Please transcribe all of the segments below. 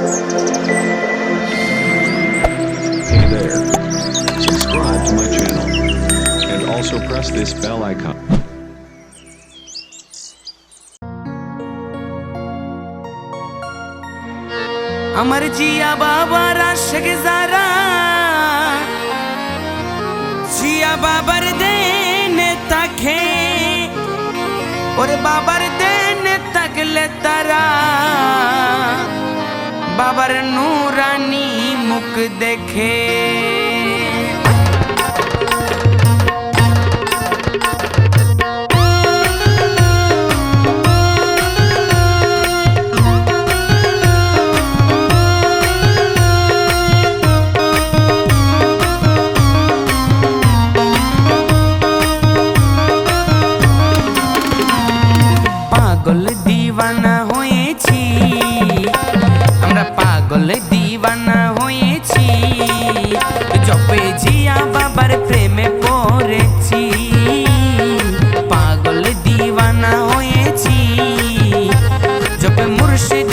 Hey there. Subscribe to my channel. And also press this bell icon. আমার জিয়া বাবার আশেক যারা জিয়া বাবার দেনে তাকে ওরে বাবার ਬਾਬਰ ਨੂਰਾਨੀ ਮੁਕ ਦੇਖੇ। পাগল দিবানা হয়েছি জপে জিয়া বাবার প্রেমে পড়েছি। পাগল দিবানা হয়েছি জপে মুর্শিদ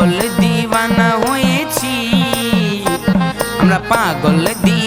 পাগল দিওয়ানা হয়েছি। আমরা পাগল দি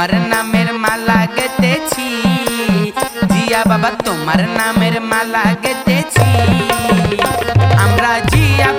তোমার নামের মালা গেতেছি জিয়া বাবা তোমার নামের মালা গেতেছি আমরা জিয়া